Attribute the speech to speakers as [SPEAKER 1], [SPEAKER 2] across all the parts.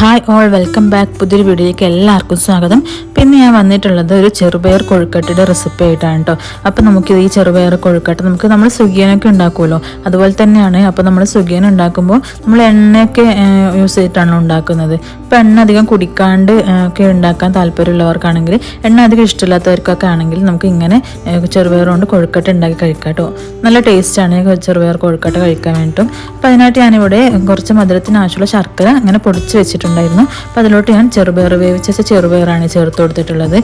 [SPEAKER 1] Hi all welcome back പുതിയൊരു വീഡിയോയ്ക്ക് എല്ലാവർക്കും സ്വാഗതം. പിന്നെ ഞാൻ വന്നിട്ടുള്ളത് ഒരു ചെറുപയർ കൊഴുക്കട്ടയുടെ റെസിപ്പി ആയിട്ടാണ് കേട്ടോ അപ്പോൾ നമുക്ക് ഈ ചെറുപയർ കൊഴുക്കട്ട നമുക്ക് നമ്മൾ സുഗിയനൊക്കെ ഉണ്ടാക്കുമല്ലോ. അതുപോലെ തന്നെയാണ് അപ്പോൾ നമ്മൾ സുഗിയൻ ഉണ്ടാക്കുമ്പോൾ നമ്മൾ എണ്ണയൊക്കെ യൂസ് ചെയ്തിട്ടാണ് ഉണ്ടാക്കുന്നത്. അപ്പോൾ എണ്ണ അധികം കുടിക്കാണ്ട് ഒക്കെ ഉണ്ടാക്കാൻ താല്പര്യമുള്ളവർക്കാണെങ്കിൽ എണ്ണ അധികം ഇഷ്ടമില്ലാത്തവർക്കൊക്കെ ആണെങ്കിൽ നമുക്ക് ഇങ്ങനെ ചെറുപയർ കൊണ്ട് കൊഴുക്കട്ട ഉണ്ടാക്കി കഴിക്കാം കേട്ടോ നല്ല ടേസ്റ്റാണ് ചെറുപയർ കൊഴുക്കട്ട കഴിക്കാൻ വേണ്ടിയിട്ടും അപ്പോൾ അതിനായിട്ട് ഞാനിവിടെ കുറച്ച് മധുരത്തിനാവശ്യമുള്ള ശർക്കര ഇങ്ങനെ പൊടിച്ച് വെച്ചിട്ടുണ്ടായിരുന്നു അപ്പോൾ അതിലോട്ട് ഞാൻ ചെറുപയർ വേവിച്ച ചെറുപയറാണ് ചേർത്ത് കൊടുത്തിട്ടുള്ളത്.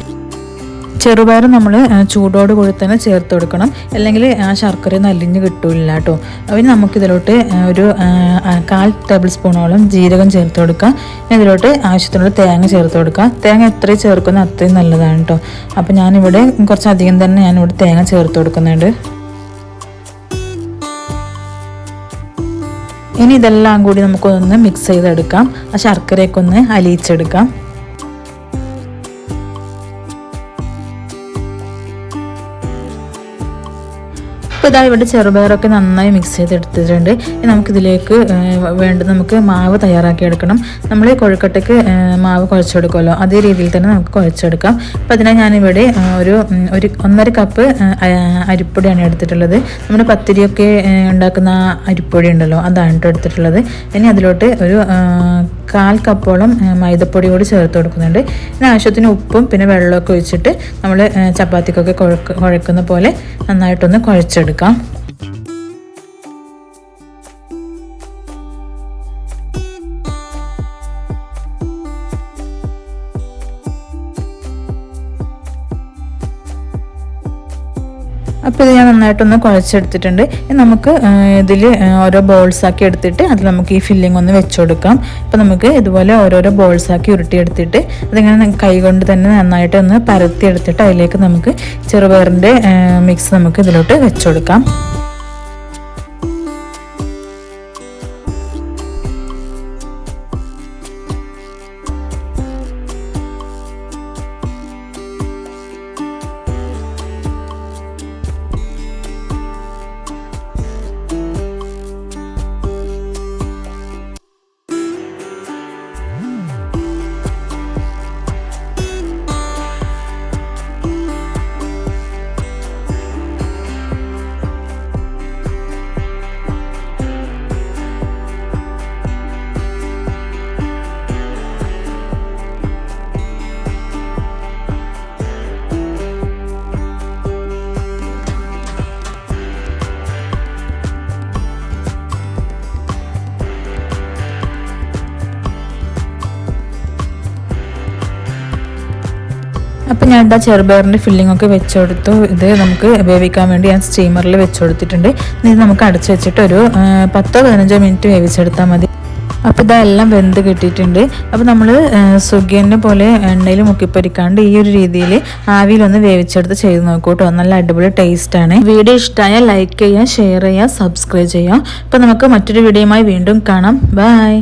[SPEAKER 1] ചെറുപയർ നമ്മൾ ചൂടോട് കൂടി തന്നെ ചേർത്ത് കൊടുക്കണം. അല്ലെങ്കിൽ ആ ശർക്കര നലിഞ്ഞ് കിട്ടൂല കേട്ടോ പിന്നെ നമുക്കിതിലോട്ട് ഒരു കാൽ ടേബിൾ സ്പൂണോളം ജീരകം ചേർത്ത് കൊടുക്കാം. ഇതിലോട്ട് ആവശ്യത്തിനുള്ള തേങ്ങ ചേർത്ത് കൊടുക്കാം. തേങ്ങ എത്രയും ചേർക്കുന്ന അത്രയും നല്ലതാണ് കേട്ടോ അപ്പോൾ ഞാനിവിടെ കുറച്ചധികം തന്നെ ഞാനിവിടെ തേങ്ങ ചേർത്ത് കൊടുക്കുന്നുണ്ട്. ഇനി ഇതെല്ലാം കൂടി നമുക്കൊന്ന് മിക്സ് ചെയ്തെടുക്കാം. ആ ശർക്കരയൊക്കെ ഒന്ന് അലിയിച്ചെടുക്കാം. അപ്പോൾ ഇതാ ഇവിടെ ചെറുപയറൊക്കെ നന്നായി മിക്സ് ചെയ്തെടുത്തിട്ടുണ്ട്. നമുക്കിതിലേക്ക് വേണ്ട നമുക്ക് മാവ് തയ്യാറാക്കി എടുക്കണം നമ്മൾ കൊഴുക്കട്ടയ്ക്ക് മാവ് കുഴച്ചെടുക്കുമല്ലോ. അതേ രീതിയിൽ തന്നെ നമുക്ക് കുഴച്ചെടുക്കാം. അപ്പോൾ അതിനായി ഞാനിവിടെ ഒരു ഒരു ഒന്നര കപ്പ് അരിപ്പൊടിയാണ് എടുത്തിട്ടുള്ളത്. നമ്മൾ പത്തിരിയൊക്കെ ഉണ്ടാക്കുന്ന അരിപ്പൊടി ഉണ്ടല്ലോ അതാണ് എടുത്തിട്ടുള്ളത്. ഇനി അതിലോട്ട് ഒരു കാൽ കപ്പോളം മൈദപ്പൊടി കൂടി ചേർത്ത് കൊടുക്കുന്നുണ്ട്. പിന്നെ ആവശ്യത്തിന് ഉപ്പും പിന്നെ വെള്ളമൊക്കെ ഒഴിച്ചിട്ട് നമ്മൾ ചപ്പാത്തിക്കൊക്കെ കുഴക്ക് കുഴക്കുന്ന പോലെ നന്നായിട്ടൊന്ന് കുഴച്ചെടുക്കാം. അപ്പോൾ ഇത് ഞാൻ നന്നായിട്ടൊന്ന് കുഴച്ചെടുത്തിട്ടുണ്ട്. നമുക്ക് ഇതിൽ ഓരോ ബോൾസ് ആക്കി എടുത്തിട്ട് അതിൽ നമുക്ക് ഈ ഫില്ലിംഗ് ഒന്ന് വെച്ച് കൊടുക്കാം അപ്പോൾ നമുക്ക് ഇതുപോലെ ഓരോരോ ബോൾസ് ആക്കി ഉരുട്ടിയെടുത്തിട്ട് അതിങ്ങനെ കൈ കൊണ്ട് തന്നെ നന്നായിട്ട് ഒന്ന് പരത്തി എടുത്തിട്ട് അതിലേക്ക് നമുക്ക് ചെറുപയറിന്റെ മിക്സ് നമുക്ക് ഇതിലോട്ട് വെച്ച് കൊടുക്കാം അപ്പം ഞാൻ എന്താ ചെറുപയറിന്റെ ഫില്ലിംഗ് ഒക്കെ വെച്ചെടുത്തു. ഇത് നമുക്ക് വേവിക്കാൻ വേണ്ടി ഞാൻ സ്റ്റീമറിൽ വെച്ചുകൊടുത്തിട്ടുണ്ട് ഇത് നമുക്ക് അടച്ചു വെച്ചിട്ട് ഒരു പത്തോ പതിനഞ്ചോ മിനിറ്റ് വേവിച്ചെടുത്താൽ മതി. അപ്പോൾ ഇതെല്ലാം വെന്ത് കിട്ടിയിട്ടുണ്ട്. അപ്പോൾ നമ്മൾ സുഗിയനെ പോലെ എണ്ണയിൽ മുക്കിപ്പൊരിക്കാണ്ട് ഈ ഒരു രീതിയിൽ ആവിയിലൊന്ന് വേവിച്ചെടുത്ത് ചെയ്ത് നോക്കൂട്ടോ. നല്ല അടിപൊളി ടേസ്റ്റാണ് വീഡിയോ ഇഷ്ടമായാൽ ലൈക്ക് ചെയ്യുക ഷെയർ ചെയ്യുക സബ്സ്ക്രൈബ് ചെയ്യുക. അപ്പോൾ നമുക്ക് മറ്റൊരു വീഡിയോയുമായി വീണ്ടും കാണാം. ബൈ